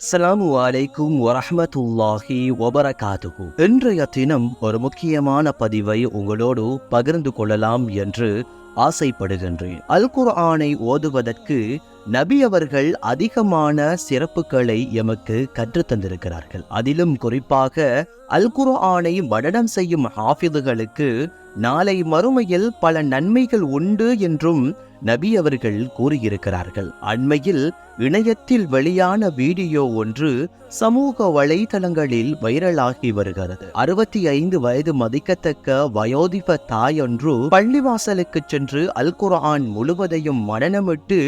அஸ்லாமு அலைக்கும் வரஹ்மத்துல்லாஹி வபரகாதுஹு இன்றைய தினம் ஒரு முக்கியமான பதிவை உங்களோடு பகிர்ந்து கொள்ளலாம் என்று ஆசைப்படுகின்றேன். அல் குர்ஆனை ஓதுவதற்கு நபி அவர்கள் அதிகமான சிறப்புகளை எமக்கு கற்றுத்தந்திருக்கிறார்கள் அதிலும் குறிப்பாக அல் குர்ஆனை மனனம் செய்யும் ஹாஃபிதுகளுக்கு நாளை மறுமையில் பல நன்மைகள் உண்டு என்றும் நபி அவர்கள் கூறியிருக்கிறார்கள். அண்மையில் இணையத்தில் வெளியான வீடியோ ஒன்று சமூக வலைதளங்களில் வைரலாகி வருகிறது. அறுபத்தி ஐந்து வயது மதிக்கத்தக்க வயோதிப தாயொன்று பள்ளிவாசலுக்கு சென்று அல் குர்ஆன் முழுவதையும் மனனமிட்டு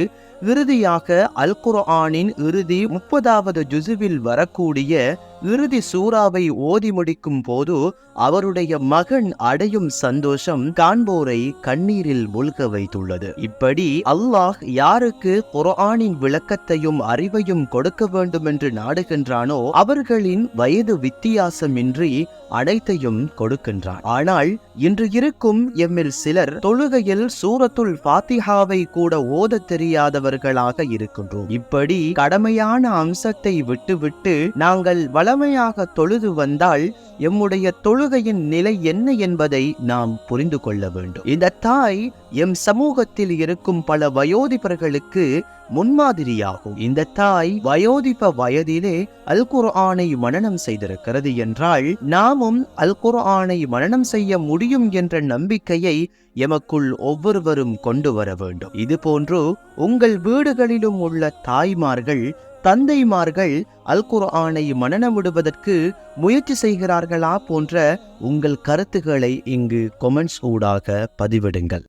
இறுதியாக அல் குர்ஆனின் இறுதி முப்பதாவது ஜுசுவில் வரக்கூடிய இறுதி சூறாவை ஓதி முடிக்கும் போது அவருடைய மகன் அடையும் சந்தோஷம் காண்போரை கண்ணீரில் மூழ்க வைத்துள்ளது. இப்படி அல்லாஹ் யாருக்கு குரானின் விளக்கத்தையும் அறிவையும் கொடுக்க வேண்டும் என்று நாடுகின்றானோ அவர்களின் வயது வித்தியாசமின்றி அனைத்தையும் கொடுக்கின்றான். ஆனால் இன்று இருக்கும் எம்மில் சிலர் தொழுகையில் சூரத்துல் ஃபாத்திஹாவை கூட ஓத தெரியாதவர்களாக இருக்கின்றோம். இப்படி கடமையான அம்சத்தை விட்டுவிட்டு நாங்கள் வளமையாக தொழுது வந்தால் எம்முடைய தொழுகையின் நிலை என்ன என்பதை நாம் புரிந்து கொள்ள வேண்டும். இந்த தாய் எம் சமூகத்தில் இருக்கும் பல வயோதிபர்களுக்கு முன்மாதிரியாகும். இந்த தாய் வயோதிப வயதிலே அல் குர்ஆனை மனனம் செய்திருக்கிறது என்றால் நாமும் அல் குர்ஆனை மனனம் செய்ய முடியும் என்ற நம்பிக்கையை எமக்குள் ஒவ்வொருவரும் கொண்டு வர வேண்டும். இது போன்று உங்கள் வீடுகளிலும் உள்ள தாய்மார்கள் தந்தைமார்கள் அல் குர்ஆனை மனனமிடுவதற்கு முயற்சி செய்கிறார்களா போன்ற உங்கள் கருத்துக்களை இங்கு கொமெண்ட்ஸ் ஊடாக பதிவிடுங்கள்.